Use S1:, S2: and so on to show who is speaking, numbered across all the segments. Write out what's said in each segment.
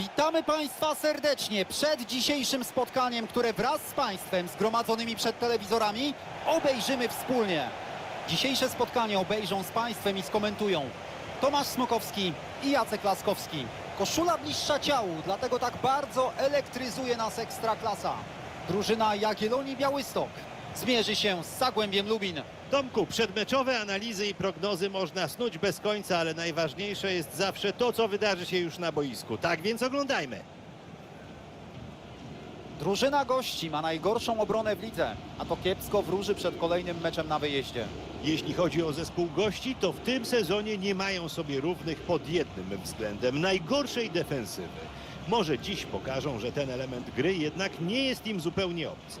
S1: Witamy Państwa serdecznie przed dzisiejszym spotkaniem, które wraz z Państwem zgromadzonymi przed telewizorami obejrzymy wspólnie. Dzisiejsze spotkanie obejrzą z Państwem i skomentują Tomasz Smokowski i Jacek Laskowski. Koszula bliższa ciału, dlatego tak bardzo elektryzuje nas Ekstraklasa. Drużyna Jagiellonii Białystok zmierzy się z Zagłębiem Lubin.
S2: Tomku, przedmeczowe analizy i prognozy można snuć bez końca, ale najważniejsze jest zawsze to, co wydarzy się już na boisku. Tak więc oglądajmy.
S1: Drużyna gości ma najgorszą obronę w lidze, a to kiepsko wróży przed kolejnym meczem na wyjeździe.
S2: Jeśli chodzi o zespół gości, to w tym sezonie nie mają sobie równych pod jednym względem najgorszej defensywy. Może dziś pokażą, że ten element gry jednak nie jest im zupełnie obcy.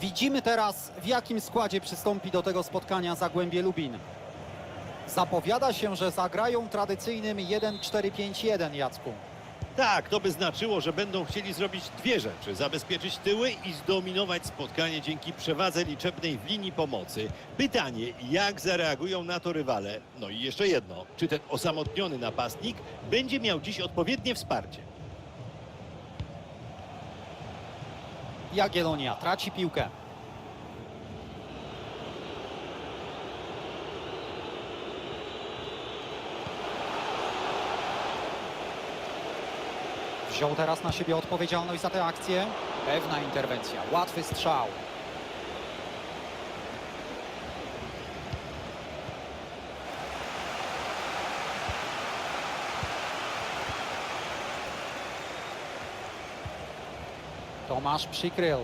S1: Widzimy teraz, w jakim składzie przystąpi do tego spotkania Zagłębie Lubin. Zapowiada się, że zagrają tradycyjnym 1-4-5-1, Jacku.
S2: Tak, to by znaczyło, że będą chcieli zrobić dwie rzeczy. Zabezpieczyć tyły i zdominować spotkanie dzięki przewadze liczebnej w linii pomocy. Pytanie, jak zareagują na to rywale? No i jeszcze jedno, czy ten osamotniony napastnik będzie miał dziś odpowiednie wsparcie?
S1: Jagiellonia traci piłkę. Wziął teraz na siebie odpowiedzialność za tę akcję. Pewna interwencja, łatwy strzał. Tomasz przykrył.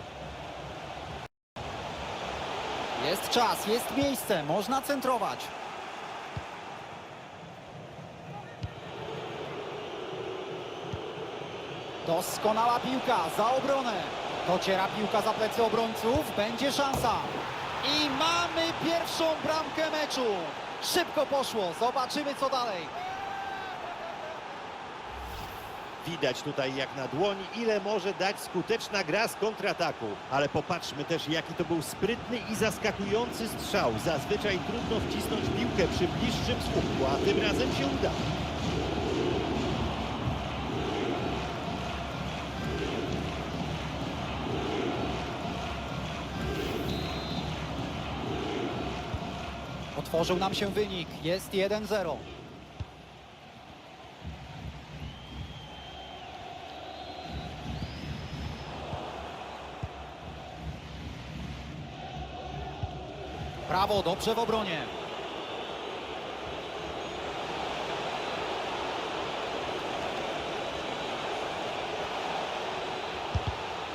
S1: Jest czas, jest miejsce, można centrować. Doskonała piłka za obronę. Dociera piłka za plecy obrońców, będzie szansa. I mamy pierwszą bramkę meczu. Szybko poszło, zobaczymy co dalej.
S2: Widać tutaj jak na dłoni, ile może dać skuteczna gra z kontrataku. Ale popatrzmy też, jaki to był sprytny i zaskakujący strzał. Zazwyczaj trudno wcisnąć piłkę przy bliższym słupku, a tym razem się udało.
S1: Otworzył nam się wynik, jest 1-0. Prawo, dobrze w obronie.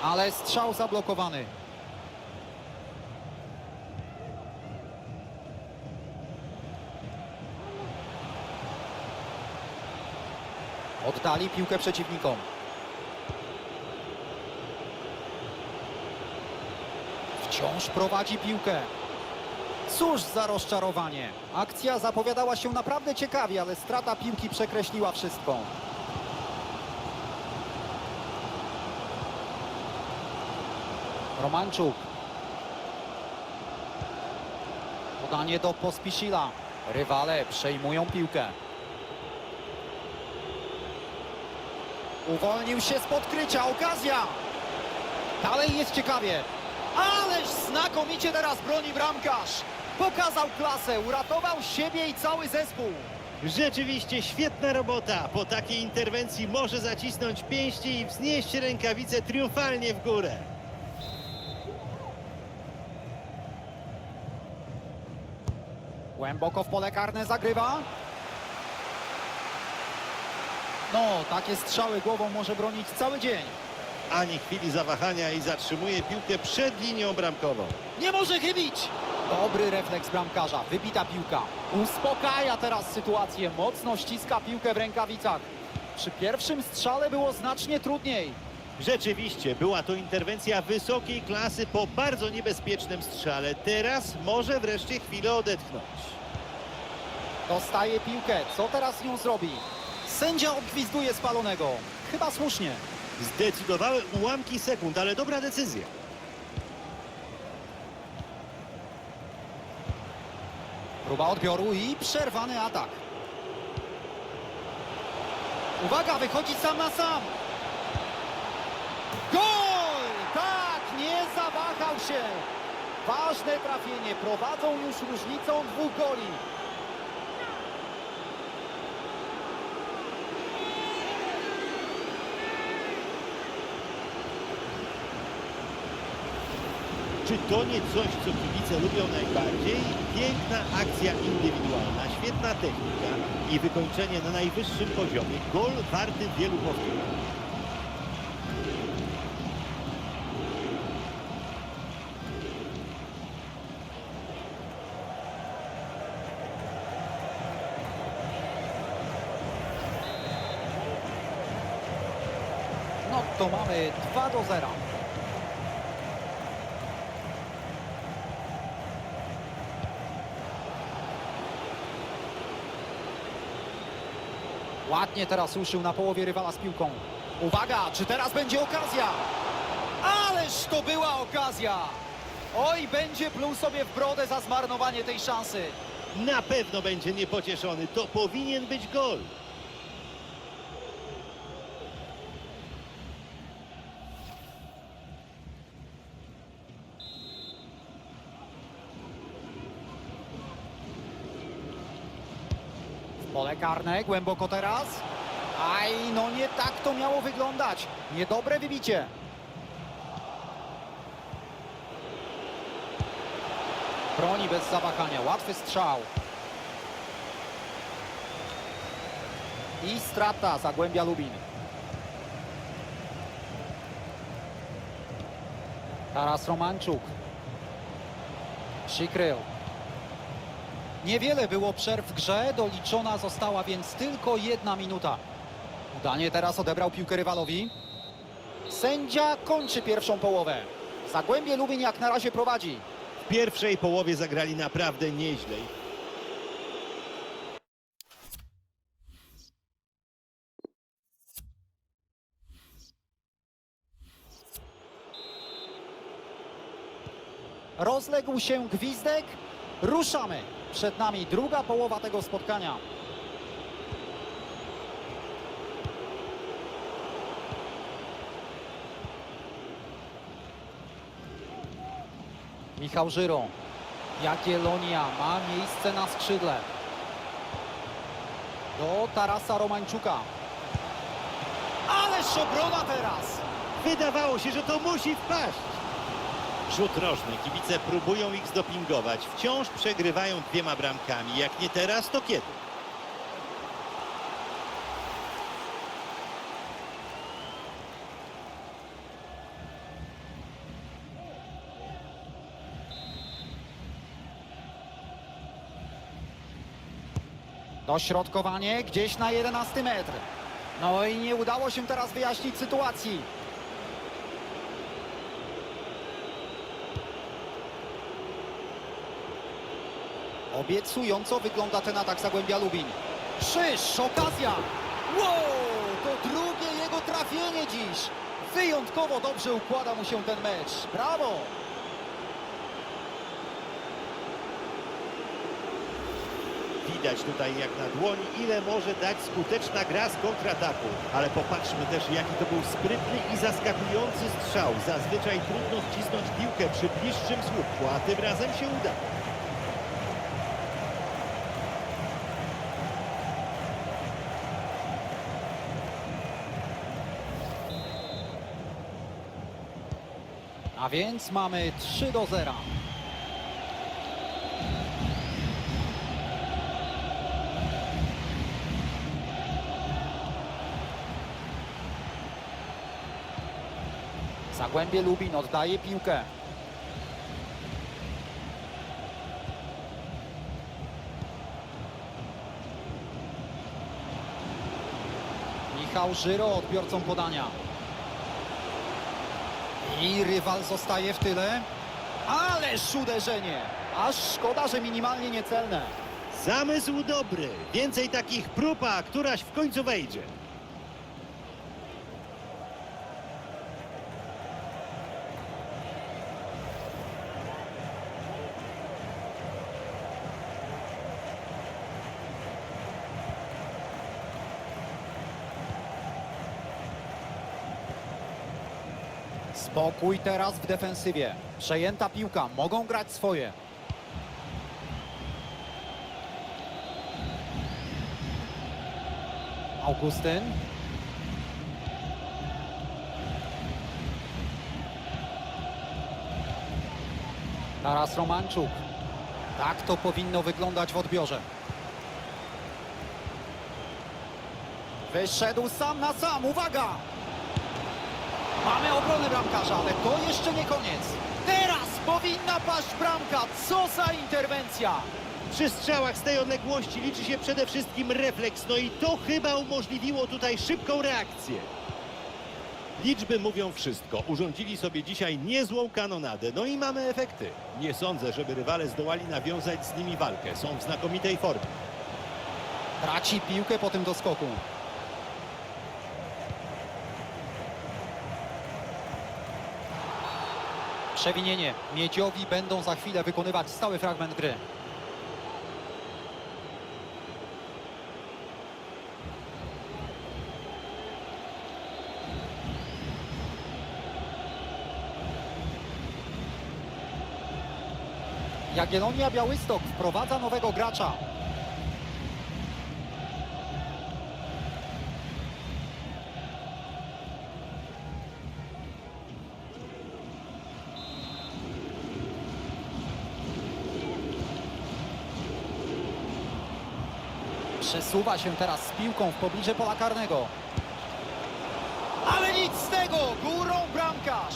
S1: Ale strzał zablokowany. Oddali piłkę przeciwnikom. Wciąż prowadzi piłkę. Cóż za rozczarowanie. Akcja zapowiadała się naprawdę ciekawie, ale strata piłki przekreśliła wszystko. Romanczuk. Podanie do Pospiszila. Rywale przejmują piłkę. Uwolnił się z podkrycia, okazja! Dalej jest ciekawie. Ależ znakomicie teraz broni bramkarz. Pokazał klasę, uratował siebie i cały zespół.
S2: Rzeczywiście świetna robota. Po takiej interwencji może zacisnąć pięści i wznieść rękawice triumfalnie w górę.
S1: Głęboko w pole karne zagrywa. No, takie strzały głową może bronić cały dzień.
S2: Ani chwili zawahania i zatrzymuje piłkę przed linią bramkową.
S1: Nie może chybić! Dobry refleks bramkarza, wybita piłka. Uspokaja teraz sytuację, mocno ściska piłkę w rękawicach. Przy pierwszym strzale było znacznie trudniej.
S2: Rzeczywiście, była to interwencja wysokiej klasy po bardzo niebezpiecznym strzale. Teraz może wreszcie chwilę odetchnąć.
S1: Dostaje piłkę, co teraz nią zrobi? Sędzia odgwizduje spalonego. Chyba słusznie.
S2: Zdecydowały ułamki sekund, ale dobra decyzja.
S1: Próba odbioru i przerwany atak. Uwaga, wychodzi sam na sam. Gol! Tak, nie zawahał się. Ważne trafienie, prowadzą już różnicą dwóch goli.
S2: Czy to nie coś, co kibice lubią najbardziej? Piękna akcja indywidualna, świetna technika i wykończenie na najwyższym poziomie. Gol warty wielu powtórzeń.
S1: No to mamy 2 do 0. Ładnie teraz ruszył na połowie rywala z piłką. Uwaga, czy teraz będzie okazja? Ależ to była okazja! Oj, będzie pluł sobie w brodę za zmarnowanie tej szansy.
S2: Na pewno będzie niepocieszony. To powinien być gol.
S1: Pole karne, głęboko teraz. Aj, no nie tak to miało wyglądać. Niedobre wybicie. Broni bez zawahania, łatwy strzał. I strata Zagłębia Lubin. Taras Romanczuk. Przykrył. Niewiele było przerw w grze, doliczona została więc tylko jedna minuta. Udanie teraz odebrał piłkę rywalowi. Sędzia kończy pierwszą połowę. Zagłębie Lubin jak na razie prowadzi.
S2: W pierwszej połowie zagrali naprawdę nieźle.
S1: Rozległ się gwizdek. Ruszamy. Przed nami druga połowa tego spotkania. Michał Żyro. Jagiellonia ma miejsce na skrzydle. Do Tarasa Romańczuka. Ależ obrona teraz!
S2: Wydawało się, że to musi wpaść. Rzut rożny. Kibice próbują ich zdopingować. Wciąż przegrywają dwiema bramkami. Jak nie teraz, to kiedy?
S1: Dośrodkowanie gdzieś na 11 metr. No i nie udało się teraz wyjaśnić sytuacji. Obiecująco wygląda ten atak Zagłębia Lubin. Krzyż, okazja! Wow, to drugie jego trafienie dziś. Wyjątkowo dobrze układa mu się ten mecz. Brawo!
S2: Widać tutaj jak na dłoni, ile może dać skuteczna gra z kontrataku. Ale popatrzmy też, jaki to był sprytny i zaskakujący strzał. Zazwyczaj trudno wcisnąć piłkę przy bliższym słupku, a tym razem się uda.
S1: A więc mamy 3 do 0. Zagłębie Lubin oddaje piłkę. Michał Żyro odbiorcą podania. I rywal zostaje w tyle. Ależ uderzenie! Aż szkoda, że minimalnie niecelne.
S2: Zamysł dobry. Więcej takich prób, a któraś w końcu wejdzie.
S1: Spokój teraz w defensywie. Przejęta piłka, mogą grać swoje. Augustyn. Teraz Romanczuk. Tak to powinno wyglądać w odbiorze. Wyszedł sam na sam, uwaga! Mamy obronę bramkarza, ale to jeszcze nie koniec. Teraz powinna paść bramka. Co za interwencja!
S2: Przy strzałach z tej odległości liczy się przede wszystkim refleks, no i to chyba umożliwiło tutaj szybką reakcję. Liczby mówią wszystko. Urządzili sobie dzisiaj niezłą kanonadę, no i mamy efekty. Nie sądzę, żeby rywale zdołali nawiązać z nimi walkę. Są w znakomitej formie.
S1: Traci piłkę po tym doskoku. Przewinienie. Miedziowi będą za chwilę wykonywać stały fragment gry. Jagiellonia Białystok wprowadza nowego gracza. Przesuwa się teraz z piłką w pobliże pola karnego. Ale nic z tego! Górą bramkarz!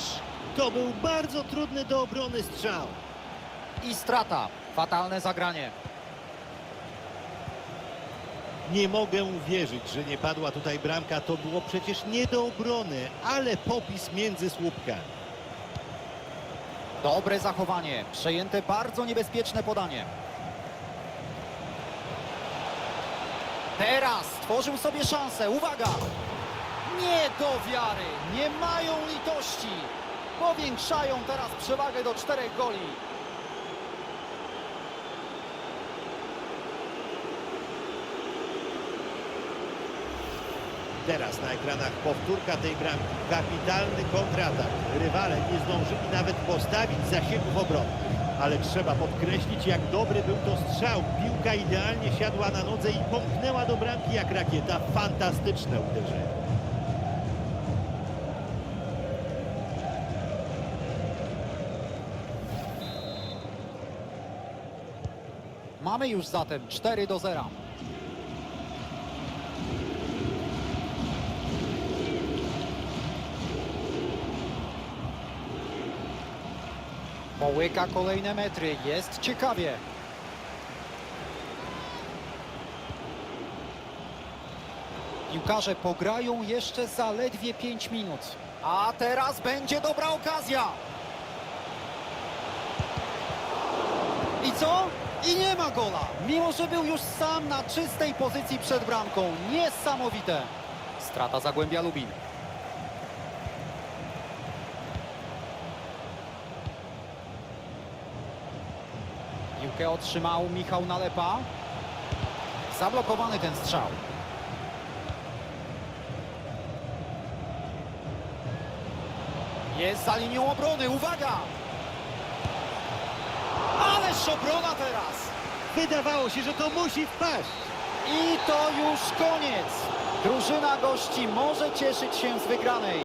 S2: To był bardzo trudny do obrony strzał.
S1: I strata. Fatalne zagranie.
S2: Nie mogę uwierzyć, że nie padła tutaj bramka. To było przecież nie do obrony, ale popis między słupkami.
S1: Dobre zachowanie. Przejęte bardzo niebezpieczne podanie. Teraz stworzył sobie szansę. Uwaga! Nie do wiary. Nie mają litości. Powiększają teraz przewagę do czterech goli.
S2: Teraz na ekranach powtórka tej bramki. Kapitalny kontratak. Rywale nie zdążyli nawet postawić zasięgów obronnych. Ale trzeba podkreślić, jak dobry był to strzał. Piłka idealnie siadła na nodze i pomknęła do bramki jak rakieta. Fantastyczne uderzenie.
S1: Mamy już zatem 4 do 0. Połyka kolejne metry. Jest ciekawie. Piłkarze pograją jeszcze zaledwie 5 minut. A teraz będzie dobra okazja. I co? I nie ma gola. Mimo, że był już sam na czystej pozycji przed bramką. Niesamowite. Strata Zagłębia Lubin. Piłkę otrzymał Michał Nalepa. Zablokowany ten strzał. Jest za linią obrony. Uwaga! Ależ obrona teraz!
S2: Wydawało się, że to musi wpaść.
S1: I to już koniec. Drużyna gości może cieszyć się z wygranej.